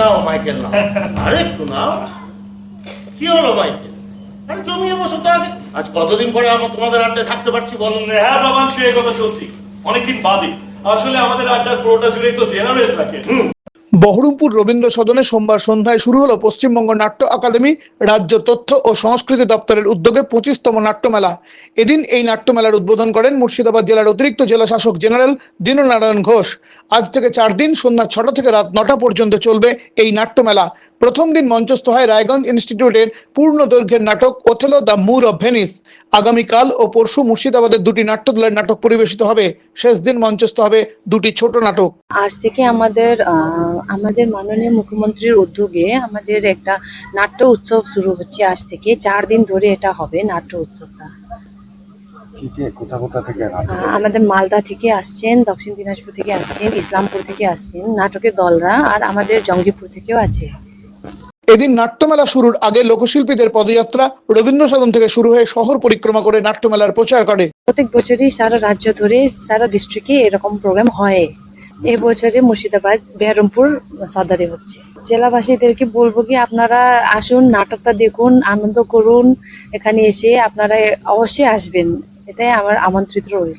নাও Michael নাও। আরে একটু নাও। কি হলো মাইকেল? আরে জমিয়ে বসো তো আগে। আজ কতদিন পরে আমার তোমাদের আড্ডা থাকতে পারছি বলো? হ্যাঁ বাবা সে কথা সত্যি। অনেকদিন বাদে। আসলে আমাদের আড্ডার পুরোটা জুড়েই তো জেনারেল থাকে। বহরমপুর রবীন্দ্র সদনে সোমবার সন্ধ্যায় শুরু হলো পশ্চিমবঙ্গ নাট্য একাডেমি, রাজ্য তথ্য ও সংস্কৃতি দপ্তরের উদ্যোগে পঁচিশতম নাট্যমেলা এদিন এই নাট্যমেলার উদ্বোধন করেন মুর্শিদাবাদ জেলার অতিরিক্ত জেলা শাসক জেনারেল দীননারায়ণ ঘোষ। আজ থেকে চার দিন সন্ধ্যা ছটা থেকে রাত নটা পর্যন্ত চলবে এই নাট্যমেলা প্রথম দিন মঞ্চস্থ হয় রায়গঞ্জ ইনস্টিটিউটের পূর্ণ দৈর্ঘ্যের নাটক Othello the Moor of Venice. আগামীকাল ও পরশু মুর্শিদাবাদের দুটি নাট্যদলের নাটক পরিবেশিত হবে। শেষ দিন মঞ্চস্থ হবে দুটি ছোট নাটক। আজ থেকে আমাদের আহ, আমাদের মাননীয় মুখ্যমন্ত্রীর উদ্যোগে আমাদের একটা নাট্য উৎসব শুরু হচ্ছে আজ থেকে। চার দিন ধরে এটা হবে নাট্য উৎসবটা। আমাদের মালদা থেকে আসছেন দক্ষিণ দিনাজপুর থেকে আসছেন ইসলামপুর থেকে আসছেন নাটকের দলরা আর আমাদের জঙ্গিপুর থেকেও আছে। এদিন নাট্যমেলা শুরুর আগে লোকশিল্পীদের পদযাত্রা রবীন্দ্র সদন থেকে শুরু হয়ে শহর পরিক্রমা করে নাট্যমেলার প্রচার করে প্রত্যেক বছরই সারা রাজ্য ধরে সারা ডিস্ট্রিক্টে এরকম প্রোগ্রাম হয়। এবছরে মুর্শিদাবাদ, বেহরমপুর সদরে হচ্ছে। জেলাবাসীদেরকে বলব কি, আপনারা আসুন, নাটকটা দেখুন, আনন্দ করুন, এখানে এসে আপনারা অবশ্যই আসবেন। এটাই আমার আমন্ত্রিত রইল।